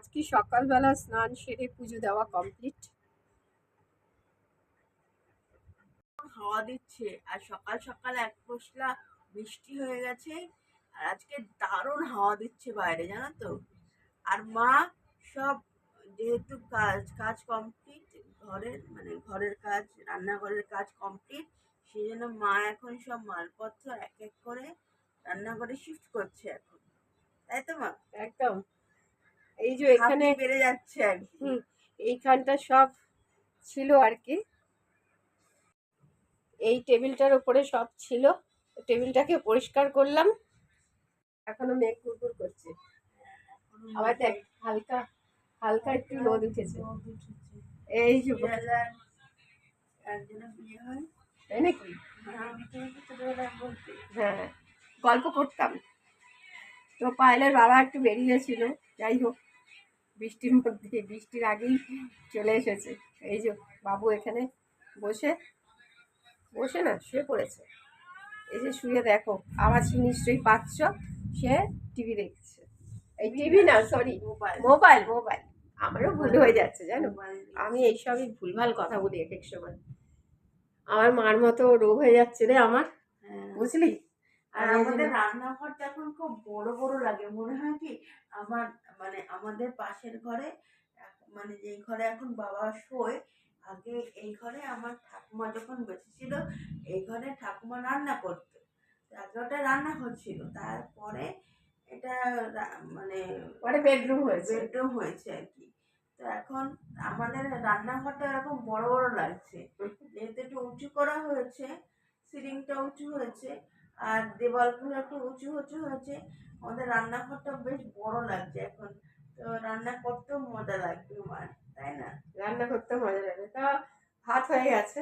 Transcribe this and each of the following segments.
আজকে সকালবেলা স্নান সেরে পুজো দেওয়া কমপ্লিট হাওয়া দিচ্ছে আর সকাল সকাল এক পশলা বৃষ্টি হয়ে গেছে আর আজকে দারুণ হাওয়া দিচ্ছে বাইরে জানো তো। আর মা সব যেহেতু কাজ কাজ কমপ্লিট ঘরের মানে ঘরের কাজ রান্নাঘরের কাজ কমপ্লিট সেই জন্য মা এখন সব মালপত্র এক এক করে রান্নাঘরে শিফট করছে এখন। তাই তো মা? একদম। এই যে এখানে বেড়ে যাচ্ছে আর কি। হুম, এইখানটা সব ছিল আর কি। এই টেবিলটার উপরে সব ছিল। টেবিলটাকে পরিষ্কার করলাম। এখনও মেঘ কুকুর করছে। আবার দেখ হালকা হালকা একটু রোদ উঠেছে। এই যে তাই নাকি? হ্যাঁ, হ্যাঁ গল্প করতাম। তো পায়েলের বাবা একটু বেরিয়েছিল। যাই হোক। বৃষ্টির মধ্যে বৃষ্টির আগেই চলে এসেছে। এই যে বাবু এখানে বসে বসে না শুয়ে পড়েছে। এই যে শুয়ে দেখো আওয়াজ নিশ্চয়ই পাচ্ছ? সে টিভি দেখছে। এই টিভি না সরি মোবাইল মোবাইল মোবাইল আমারও ভুল হয়ে যাচ্ছে জানো? আমি এইসবই ভুলভাল কথা বলি এক এক সময়। আমার মার মতো রোগ হয়ে যাচ্ছে রে আমার হ্যাঁ। বুঝলি? আর আমাদের রান্নাঘরটা এখন খুব বড় বড় লাগে। মনে হয় কি আমার মানে আমাদের পাশের ঘরে মানে যেই ঘরে এখন বাবা শোয় আগে এই ঘরে আমার ঠাকুমা যখন বেঁচে ছিল এই ঘরে ঠাকুমা রান্না করতো। ওটা রান্নাঘর ছিল তারপরে এটা মানে পরে বেডরুম হয়েছে। বেডরুম হয়েছে আর কি। তো এখন আমাদের রান্নাঘরটা এরকম বড় বড় লাগছে। যেহেতু একটু উঁচু করা হয়েছে সিলিংটা উঁচু হয়েছে আর দেওয়ালগুলো একটু উঁচু উঁচু হয়েছে। আমাদের রান্নাঘরটা বেশ বড় লাগছে এখন। তো রান্না করতেও মজা লাগবে মার তাই না? রান্না করতে মজা লাগে তা ভাত হয়ে গেছে।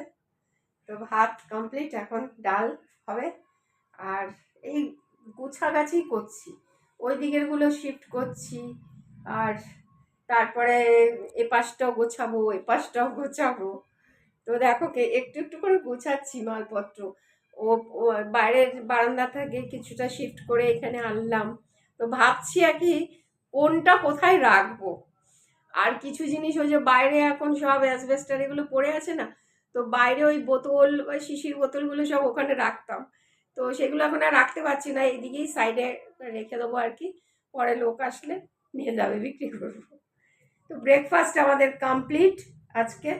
তো ভাত কমপ্লিট এখন ডাল হবে। আর এই গোছাগাছি করছি। ওই দিকেরগুলো শিফট করছি। আর তারপরে এ পাশটাও গোছাবো এ পাশটাও গোছাবো। তো দেখো কে, একটু একটু করে গোছাচ্ছি মালপত্র। ও বাইরের বারান্দা থেকে কিছুটা শিফট করে এখানে আনলাম। তো ভাবছি আর কি কোনটা কোথায় রাখব? আর কিছু জিনিস ওই যে বাইরে এখন সব অ্যাসবেস্টার এগুলো পড়ে আছে না, তো বাইরে ওই বোতল বা শিশির বোতলগুলো সব ওখানে রাখতাম। তো সেগুলো এখন আর রাখতে পারছি না এদিকেই সাইডে রেখে দেবো আর কি। পরে লোক আসলে নিয়ে যাবে, বিক্রি করব। তো ব্রেকফাস্ট আমাদের কমপ্লিট আজকে।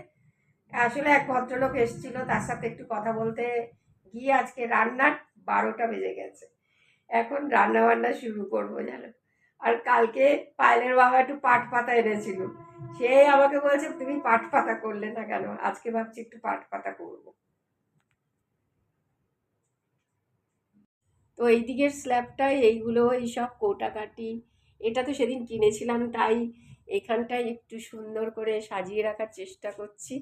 আসলে এক ভদ্রলোক এসেছিল, তার সাথে একটু কথা বলতে গিয়ে আজকে রান্নার বারোটা বেজে গেছে। এখন রান্না বান্না শুরু করব, জানো? আর কালকে পায়েলের বাবা একটু পাট পাতা এনেছিল। সে আমাকে বলছে, তুমি পাট পাতা করলে না কেন? আজকে ভাবছি একটু পাট পাতা করব। তো এই দিকের স্ল্যাবটায় এইগুলো, এইসব কৌটাকাটি, এটা তো সেদিন কিনেছিলাম, তাই এখানটায় একটু সুন্দর করে সাজিয়ে রাখার চেষ্টা করছি।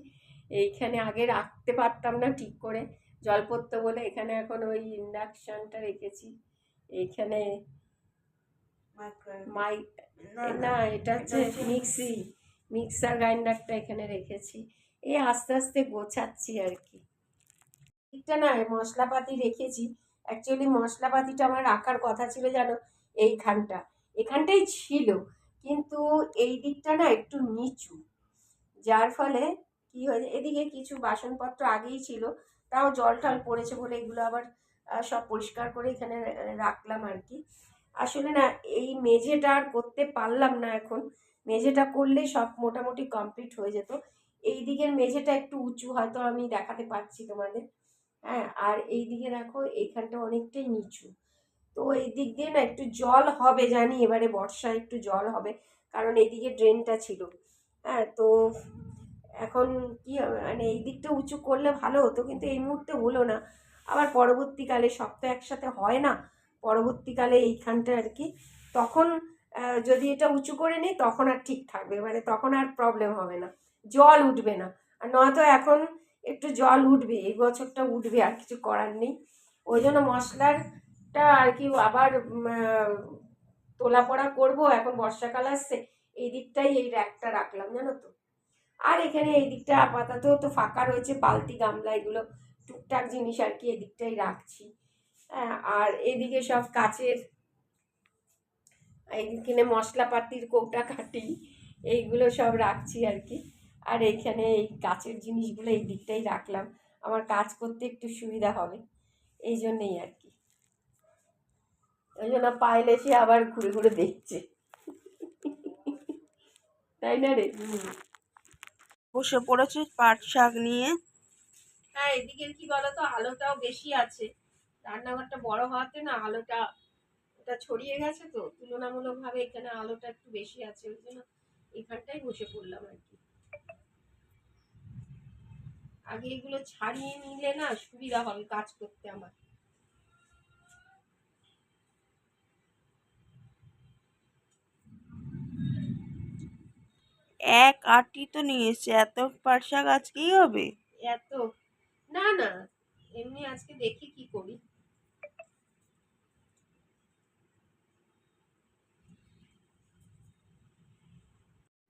এইখানে আগে রাখতে পারতাম না ঠিক করে। জল পড়তো বলে এখানে এখন ওই ইন্ডাকশানটা রেখেছি। এইখানে মাই না, এটা হচ্ছে মিক্সি মিক্সার গ্রাইন্ডারটা এখানে রেখেছি। এই আস্তে আস্তে গোছাচ্ছি আর কি। এটা না মশলাপাতি রেখেছি। অ্যাকচুয়ালি মশলাপাতিটা আমার রাখার কথা ছিল জানো এইখানটা। এখানটাই ছিল কিন্তু এই দিকটা না একটু নিচু। যার ফলে কি হয়েছে? এদিকে কিছু বাসনপত্র আগেই ছিল তাও জল টল পড়েছে বলে এগুলো আবার সব পরিষ্কার করে এখানে রাখলাম আর কি। আসলে না এই মেঝেটা আর করতে পারলাম না এখন। মেঝেটা করলে সব মোটামুটি কমপ্লিট হয়ে যেত। এই দিকের মেঝেটা একটু উঁচু হয়তো আমি দেখাতে পারছি তোমাদের। হ্যাঁ আর এই দিকে দেখো এইখানটা অনেকটাই নিচু। তো এই দিক দিয়ে না একটু জল হবে জানি এবারে বর্ষায় একটু জল হবে কারণ এইদিকে ড্রেনটা ছিল। হ্যাঁ তো এখন কি মানে এই দিকটা উঁচু করলে ভালো হতো, কিন্তু এই মুহূর্তে হলো না। আবার পরবর্তীকালে সব তো একসাথে হয় না? পরবর্তীকালে এইখানটা আর কি। তখন যদি এটা উঁচু করে নিই, তখন আর ঠিক থাকবে। মানে তখন আর প্রবলেম হবে না। জল উঠবে না। আর নয়তো এখন একটু জল উঠবে, এই বছরটা উঠবে, আর কিছু করার নেই। ওই জন্য মশলারটা আর কি আবার তোলা পড়া করব। এখন বর্ষাকাল আসছে। এই দিকটাই এই র্যাকটা রাখলাম, জানো তো? আর এখানে এই দিকটা আপাতত তো ফাঁকা রয়েছে, বালতি, গামলা, এগুলো টুকটাক জিনিস আর কি এদিকটাই রাখছি। হ্যাঁ আর এদিকে সব কাচের এইখানে মশলাপাতির কৌটা কাটি, এইগুলো সব রাখছি আর কি। আর এইখানে এই কাচের জিনিসগুলো এই দিকটাই রাখলাম। আমার কাজ করতে একটু সুবিধা হবে, এই জন্যেই আর কি। ওই জন্য পাইলে এসে আবার ঘুরে ঘুরে দেখছে। তাই না রে? বসে পড়েছে, পাট শাক নিয়ে। হ্যাঁ এদিকের কি বলতো? আলোটাও বেশি আছে। রান্নাঘরটা বড় হওয়াতে না আলোটা ওটা ছড়িয়ে গেছে তো, তুলনামূলকভাবে এখানে আলোটা একটু বেশি আছে, ওই জন্য এখানটাই বসে পড়লাম আর কি। আগে এগুলো ছাড়িয়ে নিলে না সুবিধা হবে কাজ করতে আমার। এক আটি তো নিয়ে এসছে এত পাট শাক আজকেই হবে? এত? না না এমনি আজকে দেখি কি করি।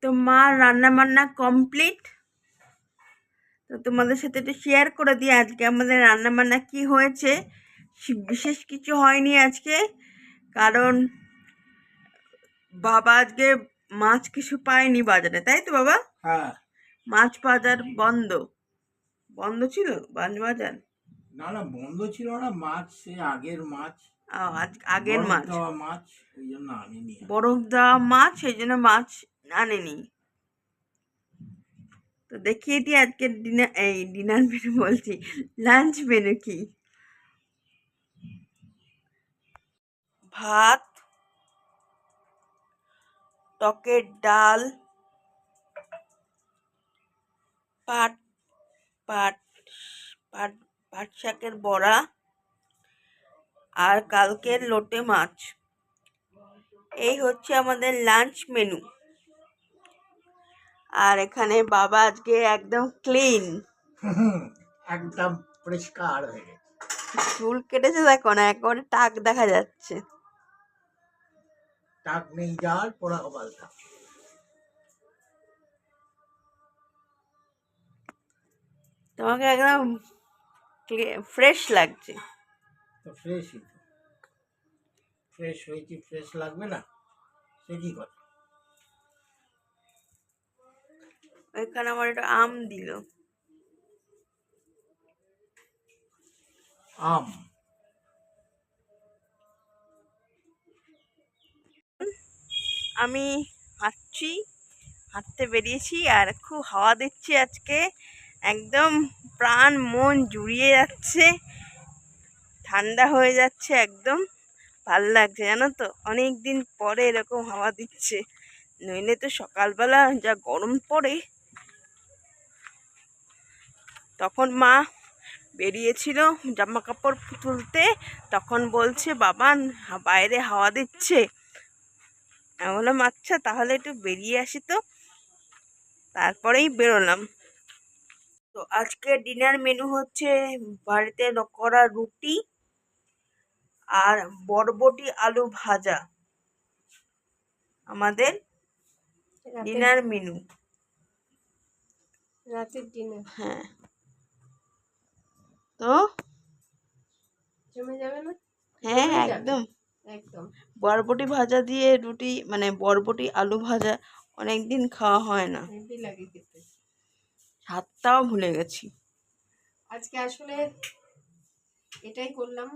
তো মা রান্না বান্না কমপ্লিট তো তোমাদের সাথে একটু শেয়ার করে দিই আজকে আমাদের রান্না বান্না কি হয়েছে? বিশেষ কিছু হয়নি আজকে কারণ বাবা আজকে মাছ কিছু পায়নি বাজারে তাই তো বাবা? হ্যাঁ। মাছ বাজার বন্ধ। বন্ধ ছিল? মাছ বাজার? না না বন্ধ ছিল না মাছ সে আগের মাছ। ও, আজ আগের মাছ। মাছ ওই জন্য আনিনি বরফ দেওয়া মাছ সেই জন্য মাছ আনেনি। তো দেখিয়ে দিই আজকের ডিনার এই ডিনার মেনু বলছি। লাঞ্চ মেনু কি? ভাত টকের ডাল। পাট পাট পাট পাট শাকের বড়া। আর কালকের লোটে মাছ। এই হচ্ছে আমাদের লাঞ্চ মেনু। আর এখানে বাবা আজকে একদম ক্লিন। একদম পরিষ্কার হয়ে গেছে। চুল কেটেছে দেখো না একেবারে টাক দেখা যাচ্ছে। টাক নেই যার পোড়া কপাল থাক তোমাকে একদম ফ্রেশ লাগছে। তো ফ্রেশই তো। ফ্রেশ হয়েছি ফ্রেশ লাগবে না? সে কি কথা? ওইখানে আমার একটা আম দিল। আম? আমি হাঁটছি, হাঁটতে বেরিয়েছি আর খুব হাওয়া দিচ্ছে আজকে। একদম প্রাণ মন জুড়িয়ে যাচ্ছে। ঠান্ডা হয়ে যাচ্ছে একদম। ভালো লাগছে জানো তো? অনেক দিন পরে এরকম হাওয়া দিচ্ছে। নইলে তো সকালবেলা যা গরম পড়ে। তখন মা বেরিয়েছিল জামা কাপড় তুলতে। তখন বলছে, বাবা, বাইরে হাওয়া দিচ্ছে। আমি বললাম আচ্ছা তাহলে একটু বেরিয়ে আসি তো। তারপরেই বেরোলাম। তো আজকে ডিনার মেনু হচ্ছে বাড়িতে করা রুটি আর বরবটি আলু ভাজা। আমাদের ডিনার মেনু। রাতের ডিনার। হ্যাঁ। তো? জমে যাবে না? হ্যাঁ একদম। একদম। বরবটি ভাজা দিয়ে রুটি মানে বরবটি আলু ভাজা অনেক দিন খাওয়া হয় না। লাগে খেতে। স্বাদটাও ভুলে গেছি। আজকে আসলে এটাই করলাম।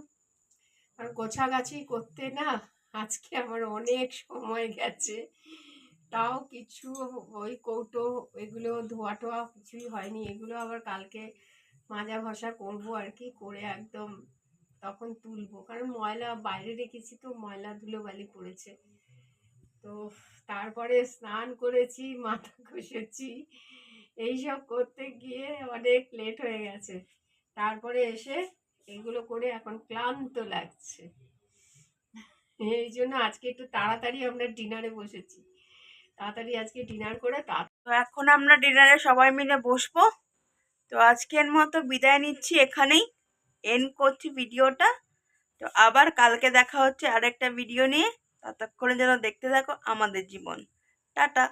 আর গোছাগাছি করতে না আজকে আমার অনেক সময় গেছে। তাও কিছু ওই কৌটো এগুলো ধোয়া টোয়া কিছুই হয়নি। এগুলো আবার কালকে মাজা ঘষা করব আর কি করে একদম তখন তুলবো। কারণ ময়লা বাইরে রেখেছি তো ময়লা ধুলোবালি পড়েছে। তো তারপরে স্নান করেছি, মাথা ঘষেছি, এইসব করতে গিয়ে অনেক লেট হয়ে গেছে। তারপরে এসে এগুলো করে এখন ক্লান্ত লাগছে। এই জন্য আজকে একটু তাড়াতাড়ি আমরা ডিনারে বসেছি। তাড়াতাড়ি আজকে ডিনার করে তা তো এখন আমরা ডিনারে সবাই মিলে বসবো। তো আজকের মতো বিদায় নিচ্ছি এখানেই। এন্ড করছি ভিডিওটা তো আবার কালকে দেখা হচ্ছে আরেকটা ভিডিও নিয়ে। ততক্ষণে যেন দেখতে থাকো আমাদের জীবন। টাটা।